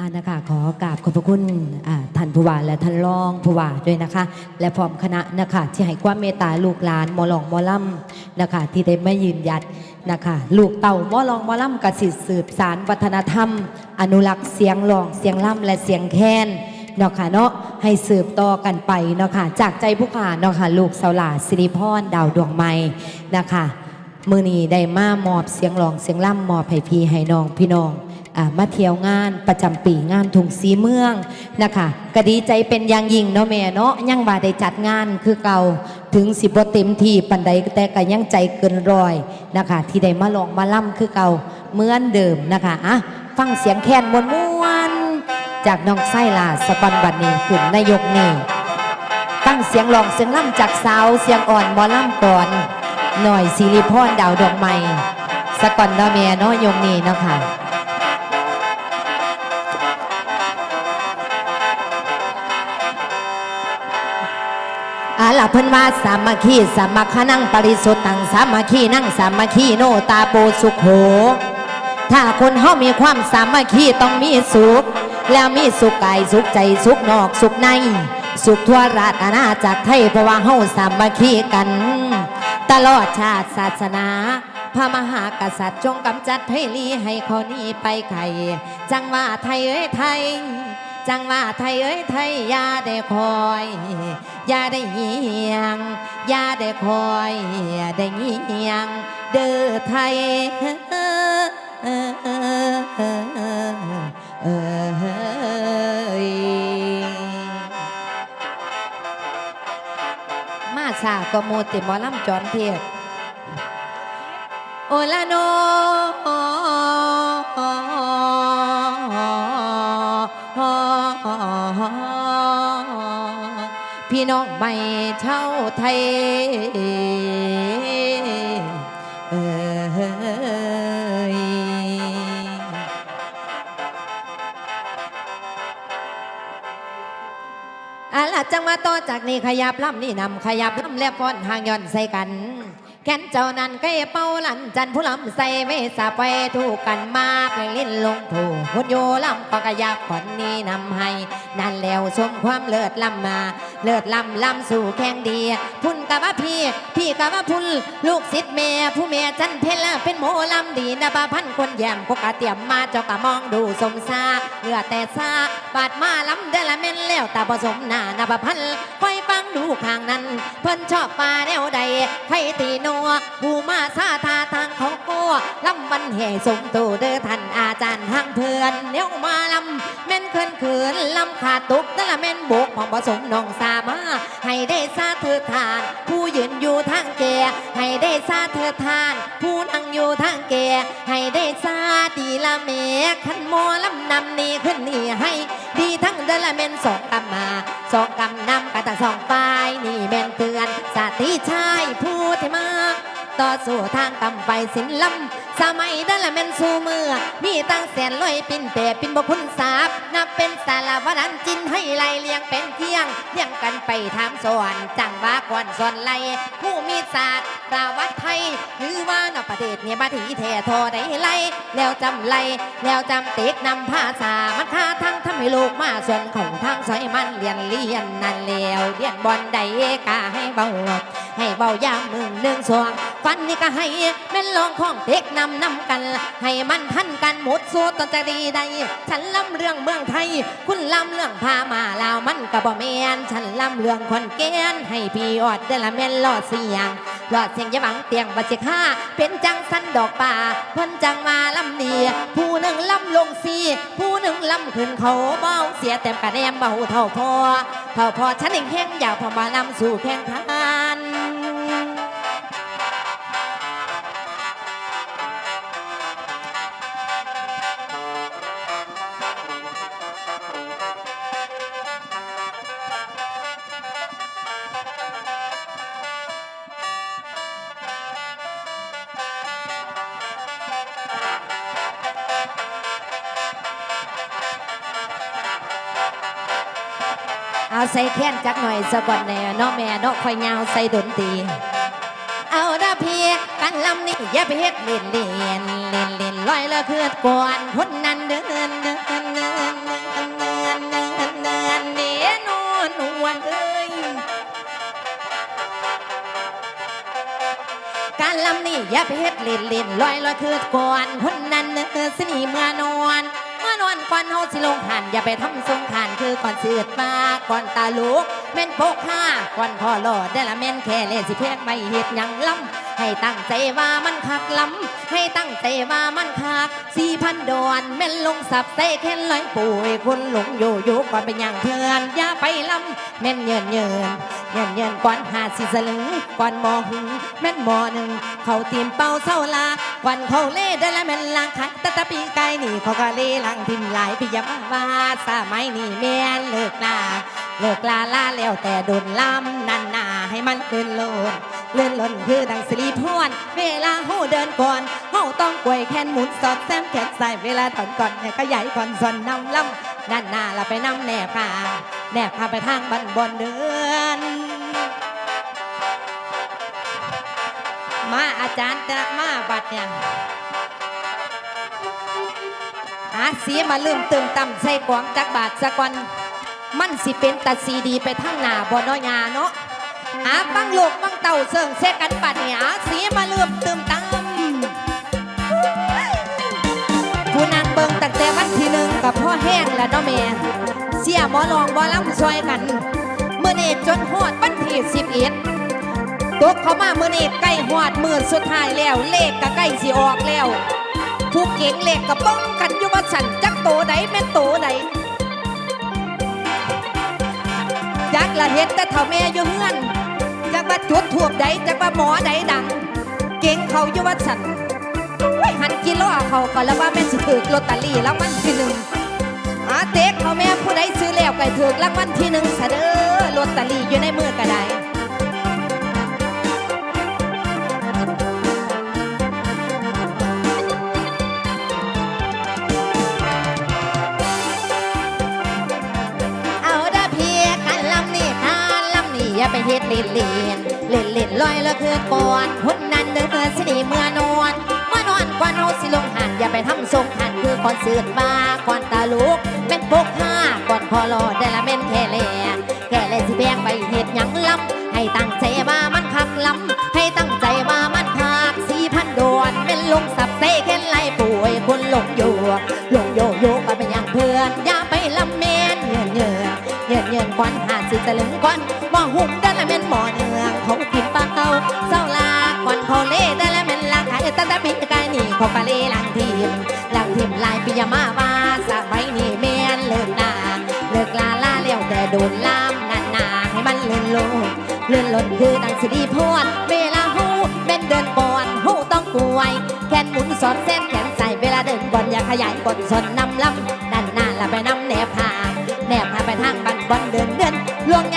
อานะคะขอกราบขอบพระคุณท่านผู้ว่าและท่านรองผู้ว่าด้วยนะคะ และพร้อมคณะนะคะที่ให้ความเมตตาลูกหลานมอหลองมอล่ำนะคะ ที่ได้ไมายืนหยัดนะคะลูกเต่ามอหลองมอล่ำกสิสืบสารวัฒนธรรม อนุรักษ์เสียงหลองเสียงล่ำและเสียงแค้นเนาะค่ะเนาะให้สืบต่อกันไปเนาะค่ะจากใจผู้ขาเนาะค่ะลูกเสาหลาสิริพรดาวดวงไม้นะคะมือนี้ได้มามอบเสียงร้องเสียงล่ำมอบให้พี่ให้น้องพี่น้อง มาเที่ยวงานประจำปีงานทุ่งสีเมืองนะคะก็ดีใจเป็นอย่างยิ่งเนาะแม่เนาะยังบ่าได้จัดงานคือเก่าถึงสิบเต็มที่ปันใดแต่ก็ยังใจเกินรอยนะคะ ที่ได้มาลองมาล่ำคือเก่าเหมือนเดิมนะคะอะฟังเสียงแคนมวนมวนจากน้องไส้ลาสปันบัดนี้ขึ้นนายกนี่ฟังเสียงร้องเสียงล่ำจากสาวเสียงอ่อนมอล่ำก่อน หน่อยสิริพรดาวดอกไม้สก่อนเนาะแม่เนาะยงนี่นะคะ อาล่ะเพิ่นว่าสามัคคีสามัคคนั่งปริสุทธังสามัคคีนั่งสามัคคีโนตาโปสุขโขถ้าคนเฮามีความสามัคคีต้องมีสุข แล้วมีสุขกายสุขใจสุขนอกสุขใน สุขทั่วราชอาณาจักรไทยเพราะว่าเฮาสามัคคีกัน ตลอดชาติศาสนาพระมหากษัตริย์จงกำจัดให้ลีให้ข้อนี้ไปไข่จังว่าไทยเอ้ยไทย จังว่าไทยเอ้ยไทยอย่าได้คอยอย่าได้เหียงอย่าได้คอยได้เหียง เด้อไทยเอยมาสาก็โมติหมอลำจอนเทียโอละโน น้องไม่เช่าไทยเอยอะล่ะจังมาต่อจากนี้ขยับล่ำนี่นำขยับล่ำและฟ้อนหางย่อนใส่กัน แค้นเจ้านั้นก็เป่าหลันจันผู้ลำใส่ไม่สาไปถูกกันมาเพลงลิ้นลงถูกพุนโยลำก็กยับขอนนี้นำให้ นั่นแล้วชมความเลิศลำมา เลิศลำลำสู่แข้งดี ผู้ กับว่าพี่พี่กับว่าพุ่นลูกศิษย์แม่ผู้แม่จันเพลเป็นโมลำดีนะบาพันคนแยมพวกกะเตรียมมาเจ้ากะมองดูสมซาเหลือแต่ซาบาดมาลำเดละเม่นแล้วตาผสมหน้านะบาพันคอยฟังดูข้างนั้น เพิ่นชอบปลาแนวใดใครตีนัวผู้มาซาทาทางเขากัวลำบันแห่สมตูเด้อท่านอาจารย์ทางเพื่อนเนียวมาลำแม่นเคินเขินลำขาดตุกแต่ละแม่นโบกของผสมน้องสามาให้ได้ซาเธอทานผู้ยืนอยู่ทางแก่ให้ได้ซาเธอทาน ผู้นั่งอยู่ทางแก่ให้ได้ซาดีละเมขันโมลำนำนี่ขึ้นนี่ให้ดีทั้งเดละเมนสองกำมาสองกำนำกันแต่สองฝ่ายนี่แม่นเตือนสาธิชายผู้ที่มา ต่อสู่ทางกำไปสินลำสมัยเดอนละเมนสู้มือ มีตั้งแสนลอยปินเปรปินบคุณสาบนับเป็นสารวันันจินให้ไล่เลียงเป็นเที่ยงเที่ยงกันไปทำสวนจังว่าก่อนส่วนไล่ผู้มีศาสตร์ประวัติไทยหรือว่านอประเทศเนี่ยมาถีแท่ทอได้ไล่แล้วจำไล่แล้วจำเต็กนำภาษามันค่าทั้งทำให้ลูกมาส่วนของทางสอยมันเรียนเรียนนั่นแล้วเรียนบอลใดกาให้เบาให้เบายามมึงเนื่องสวงฟันนี่ก็ให้แม่นลองของเด็กนำนำกัน ให้มันทันกันหมดสู้ตอนจะดีใดฉันลำเรื่องเมืองไทย คุณลำเรื่องพามาลาวมันก็บ่แม่นฉันลำเรื่องคนแกนให้พี่ออดเดละแม่นลอดเสียง ลอดเสียงยะหวังเตียงบัจิค่าเป็นจังสันดอกป่าเพิ่นจังมาลำเนียผู้หนึ่งลำลงซีผู้หนึ่งลำขึ้นเขาเบาเสียเต็มกระแนมเบาเท่าพอเท่าพอฉันเองแห้งอยากพอมาลำสู่แข่งขา เอาใส่แค้นจักหน่อยสะก่อนแน่เนาะแม่เน้ะคอยเงาใส่ดนตีเอาดาเพี่กันลำนี้อย่าไปเฮ็ดเล่นเล่นเล่นเล่นลอยละเคืดก่อนคนนั้นเดินเดินเดินเดินเดินเดินเดินนอนวันเอ้ยการลำนี้อย่าไปเฮ็ดเล่นเล่นลอยละเคือดก่อนคนนั้นเดินสนีเมื่อนอน อนอนก่อนเฮาสิลงหันอย่าไปทำทรงขานคือก่อนเสือดมาก่อนตาลูก แม่นโปกห้าก่อนพ่อหลอดได้ละแม่นแค่เล่สิเพกไม่เฮ็ดยังล้ำให้ตั้งใจว่ามันคักล้ำให้ตั้งใจว่ามันคักสี่พันดอนแม่นลงสับใส่แค่ลอยป่วยคนหลงโยโย่ก่อนเป็นอย่างเพื่อนอย่าไปล้ำแม่นเยินเยินเงินเงินก่อนหาสิสลึงก่อนมอหึงแม่นมอหนึ่งเขาทีมเป่าเศร้าลาก่อนเขาเล่ได้ละแม่นลางขายตะตะปีไก่นี่เขาก็เล่ลังทิมหลายพิยามาว่าสมัยนี่แม่นเลิกลา เลิกลาลาแล้วแต่โดนล้ำนันนาให้มันเลื่อนโลนเลื่อนล้นคือดังสิริพรเวลาหูเดินก่อนเฮาต้องกวยแขนหมุนสอดแซมแขนใส่เวลาถอนก่อนเนี่ยก็ใหญ่ก่อนส่วนนำล้ำนันนาละไปนำแนบพาแนบพาไปทางบันบนเดือนมาอาจารย์จะมาบัดเนี่ยหาสีมาลืมตึงต่ำใส่กวางจักบาทสะก่อน มันสิเป็นตัดสีดีไปทั้งหน้าบ่น้อยงาเนาะหาบังโลกบังเต่าเสิงเสกันปัดเนี่ยสีมาเลืมตึมต่ำผู้นางเบิงตั้งแต่วันที่หนึ่งกับพ่อแห้งแล้วเนาะแม่เสียหมอลองบ่ล้ำซอยกัน เมื่อเนี้จนฮอดวันที่สิบเอ็ดตกเขามาเมื่อเนี้ใกล้หอดมื่อสุดท้ายแล้ว เลขก็ใกล้สิออกแล้ว ผู้เก่งเลขก็ป้องกันอยู่ว่าสันจักโตใดแม่โตใด จักละเห็นแต่เท่าแม่อยู่เฮือนจักว่าจุดถูกใดจักว่าหมอใดดัง เก่งเขาอยู่ว่าสันหันกิโลเขาก็แล้วว่าแม่สิถือลอตเตอรี่รางวัลที่หนึ่งอาเต็กเขาแม่ผู้ใดซื้อแล้วก็ถือรางวัลที่หนึ่งเด้อลอตเตอรี่อยู่ในมือก็ได้ เล่นเล่นเล่นเล่นลอยล้วคือก่อนหุ่นนั้นเดินสิดีเมื่อนอนเมื่อนอนก่อนเฮาสิลงหันอย่าไปทำทรงหันคือก่อนเสือดมาก่อนตาลูกเป็นปกห้าก่อนพอรอได้ละแม่นแค่แลแค่แลสิแบงไปเฮ็ดหยังลำให้ตั้งใจว่ามันคักลำให้ตั้งใจว่ามันคักสี่พันโดนเป็นลงสับเตะแค่ไล่ป่วยคนหลงอยู่หลงโยโย่ก็เป็นอย่างเพื่อนอย่าไปลำแม่นเงื่อนเงื่อเยินเยินควันหาสิสลึงควันม้อหุ่ม บ่อเนืองเขากินปลาเก่าเศร้าลาควันเขาเล่ได้ละแม่นลางขายตะตะปีกายนี่เขาปลาเล่ลางทีมลางทีมลายปิยมาวาสะใบนี่แม่นเลิกนาเลิกลาลาเลี้ยวแต่โดนลามนานาให้มันเลื่อนลงเลื่อนล้นคือดังสิดีพรเวลาหูเป็นเดินก่อนหูต้องกวยแขนหมุนสอดเส้นแขนใส่เวลาเดินก่อนอย่าขยายกดสนนำลำด้านหน้าละไปนำแนบพาแนบพาไปทางบันบอนเดินเดือนลวงให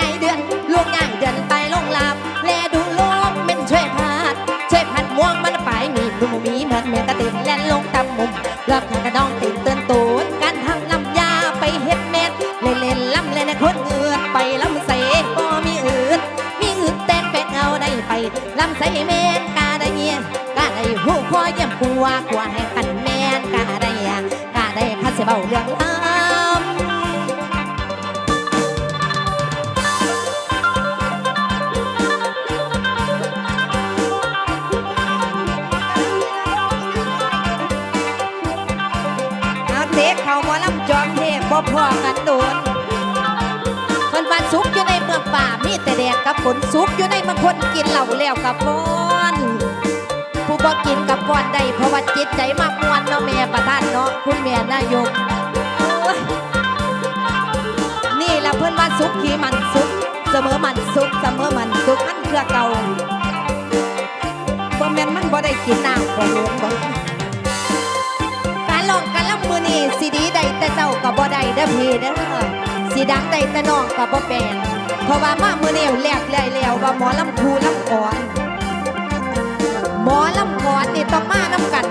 เสียเบาเรื่องลำเอาเด็กเขาหมาลำจอมเทพบ่พอกันโดนคนบ้านสุกอยู่ในเมืองป่ามีแต่แดดกับฝนสุกอยู่ในเมืองคนกินเหล้าแล้วกับป้อนผู้บ่กินกับป้อนได้เพราะว่าจิตใจมากมวนเนาะแม่ประธานเนาะคุณแม่นายก ยนี่แหละเพื่อนบ้านสุกขี่มันสุกเสมอมันสุกเสมอมันสุกมันเครือเก่าบ่แม่นมันบ่ได้กินน้ำของหลวงบ่การลองการลำมือนี่สีดีใดแต่เจ้ากับบ่ได้เด้อพี่เด้อสีดังใดแต่น้องกับบ่เป็นเพราะว่ามามือนี่แหลกเลยแล้วว่าหมอลำคูลำก่อนหมอลำก่อนนี่ต้องมาน้ำกัน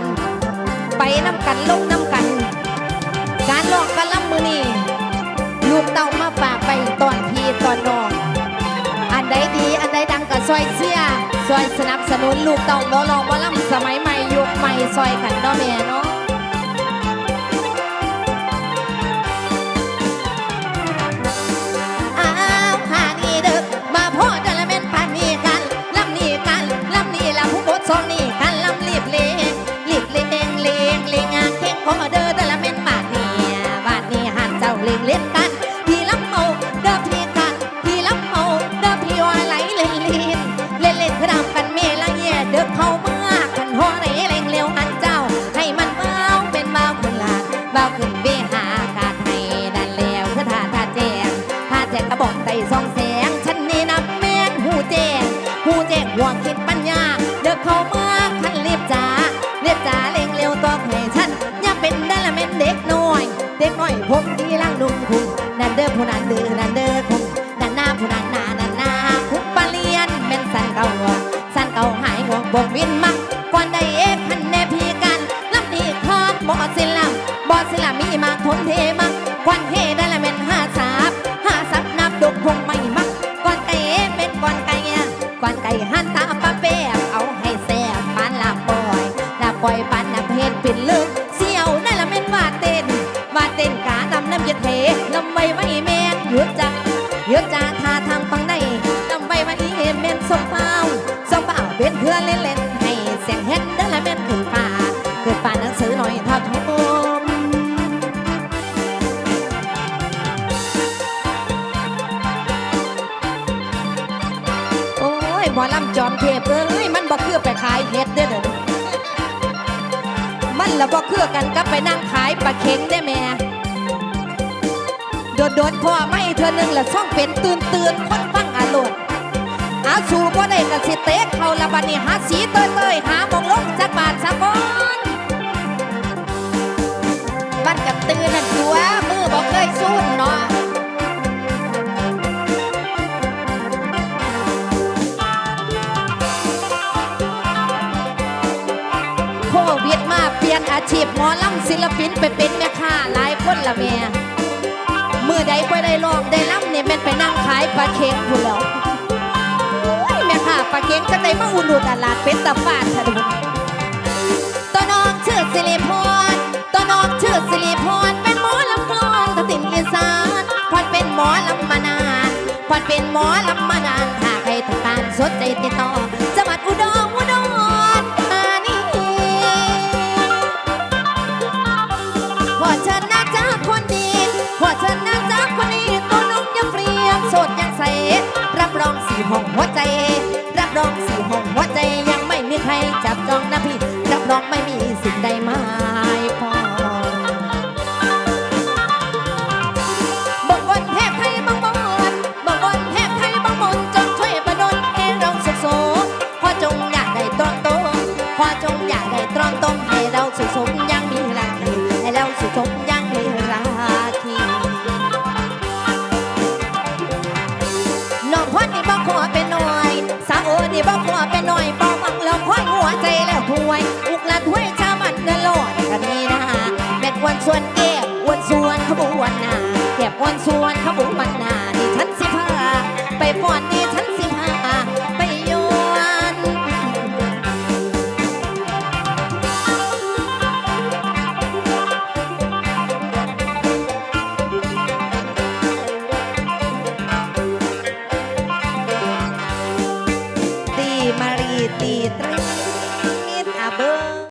ไปน้ำกันลงน้ำกัน การลองกระลำมือนี่ลูกเต่ามาฝากไปตอนพี่ตอนน้อง อันใดดีอันใดดังก็ซอยเสียซอยสนับสนุนลูกเต่าหมอลองหมอลำสมัยใหม่ยุคใหม่ซอยกันเนาะแม่เนาะ บ่าวขึ้นไปหากาดให้ดันแล้วเพื่อท่าท่าแจงท่าแจงกระบอกใส่ซองแสงฉันนี่นับแม่นหูแจงหูแจงหัวงคิดปัญญาเด็กเข้ามาองขันเรียบจ้าเรียบจ้าเร่งเร็วต้องให้ฉันอยาเป็นได้ละเมนเด็กน้อย เด็กน้อยผมดีล่างนุ่งคุณนันเด้อผู้นั้นเด้อนันเด้อคุณนันหน้าผู้นั้นหน้านันหน้าคุณปาเลียนเป็นสันเก่าสันเก่าหายห่วงบ่งวิน ทางฟังได้ลำไว้ไว้แม่นสมเปล่าสมเปล่าเป็นเพื่อนเล่นๆให้เสียงเฮ็ดได้ละแม่นขึ้นป่าเกิดป่าหนังสือหน่อยท่าทมโอ้ยหมอลำจอมเทพเอ้ยมันบ่คือไปขายเฮ็ดเด้อมันละบ่คือกันกับไปนั่งขายปลาเค็งได้แม่ โดดโดดพ่อไม่เธอหนึ่งละช่องเป็นตื่นตื่นคนฟังอารมณ์อาสูบ่ได้กะสิเตะเขาละบัดนี้หาสีเตยเตยหาหมองลงจักบาทสักอนบ้านกับตื่นนั่นตัวมือบ่เคยสู้เนาะโควิดมาเปลี่ยนอาชีพหมอลำศิลปินไปเป็นแม่ค้าหลายคนละแม่ มือใดไปได้ลองได้ล่ำเนี่ยแม่นไปนั่งขายปลาเค็งพูนแล้วโอ้ยแม่ค่ะปลาเค็งจะได้มาอุ่นดูตลาดเป็นตะฟาดค่ะทุกคนตัวน้องชื่อสิริพรตัวน้องชื่อสิริพรเป็นหมอลำกลองกระตินอีสานพอดเป็นหมอลำมานานพอดเป็นหมอลำมานานหากใครต้องการสนใจติดต่อ ส่วนแก้มอ้วนส่วนขบวนหน้าแก้มอ้วนส่วนขบวนหน้านี่ฉันสิพาไปฟ้อนนี่